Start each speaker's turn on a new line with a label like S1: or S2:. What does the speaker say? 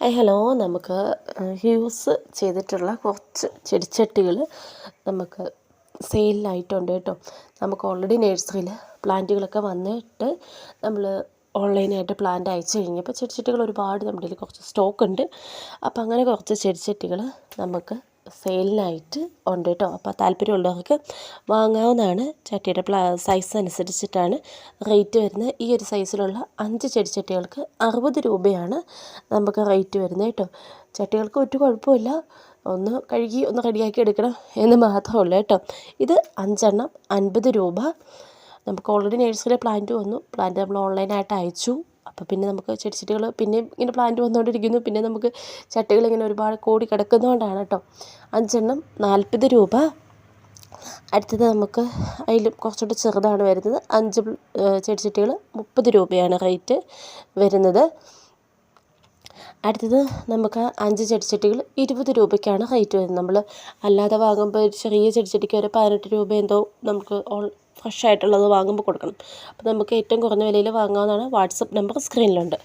S1: Hi hello നമുക്ക് use ചെയ്തിട്ടുള്ള കുറച്ച് ചെടിച്ചട്ടികൾ നമുക്ക് സെയിലിനായിട്ടുണ്ട് കേട്ടോ. നമുക്ക് ഓൾറെഡി നേഴ്സറിയിൽ പ്ലാന്റുകളൊക്കെ വന്നിട്ട് നമ്മൾ ഓൺലൈനായിട്ട് പ്ലാന്റ് അയച്ചു കഴിഞ്ഞപ്പോൾ ചെടിച്ചട്ടികൾ ഒരുപാട് നമ്മുടെ കുറച്ച് സ്റ്റോക്ക് ഉണ്ട്. അപ്പോൾ അങ്ങനെ കുറച്ച് ചെടിച്ചട്ടികൾ നമുക്ക് സെയിലിനായിട്ട് ഉണ്ട് കേട്ടോ. അപ്പോൾ താല്പര്യമുള്ളവർക്ക് വാങ്ങാവുന്നതാണ്. ചട്ടിയുടെ പ്ലാ സൈസ് അനുസരിച്ചിട്ടാണ് റേറ്റ് വരുന്നത്. ഈ ഒരു സൈസിലുള്ള അഞ്ച് ചെടിച്ചട്ടികൾക്ക് അറുപത് രൂപയാണ് നമുക്ക് റേറ്റ് വരുന്നത് കേട്ടോ. ചട്ടികൾക്ക് ഒരു കുഴപ്പമില്ല. ഒന്ന് കഴുകി ഒന്ന് റെഡിയാക്കി എടുക്കണം എന്ന് മാത്രമേ ഉള്ളൂ കേട്ടോ. ഇത് അഞ്ചെണ്ണം അൻപത് രൂപ. നമുക്ക് ഓൾറെഡി നേഴ്സറി പ്ലാന്റ് വന്നു. പ്ലാന്റ് നമ്മൾ ഓൺലൈനായിട്ട് അയച്ചു. അപ്പോൾ പിന്നെ നമുക്ക് ചെടിച്ചട്ടികൾ പിന്നെയും ഇങ്ങനെ പ്ലാന്റ് വന്നുകൊണ്ടിരിക്കുന്നു പിന്നെ നമുക്ക് ചട്ടികൾ ഇങ്ങനെ ഒരുപാട് കോടി കിടക്കുന്നതുകൊണ്ടാണ് കേട്ടോ അഞ്ചെണ്ണം നാൽപ്പത് രൂപ. അടുത്തത് നമുക്ക് അതിലും കുറച്ചുകൂടെ ചെറുതാണ് വരുന്നത്. അഞ്ച് ചെടിച്ചട്ടികൾ മുപ്പത് രൂപയാണ് റേറ്റ് വരുന്നത്. അടുത്തത് നമുക്ക് അഞ്ച് ചെടിച്ചട്ടികൾ ഇരുപത് രൂപയ്ക്കാണ് റേറ്റ് വരുന്നത്. നമ്മൾ അല്ലാതെ വാങ്ങുമ്പോൾ ഒരു ചെറിയ ചെടിച്ചട്ടിക്ക് ഒരു പതിനെട്ട് രൂപ എന്തോ നമുക്ക് ഓൾ ഫ്രഷ് ആയിട്ടുള്ളത് വാങ്ങുമ്പോൾ കൊടുക്കണം. അപ്പോൾ നമുക്ക് ഏറ്റവും കുറഞ്ഞ വിലയിൽ വാങ്ങാവുന്നതാണ് വാട്സപ്പ് നമ്പർ സ്ക്രീനിലുണ്ട്.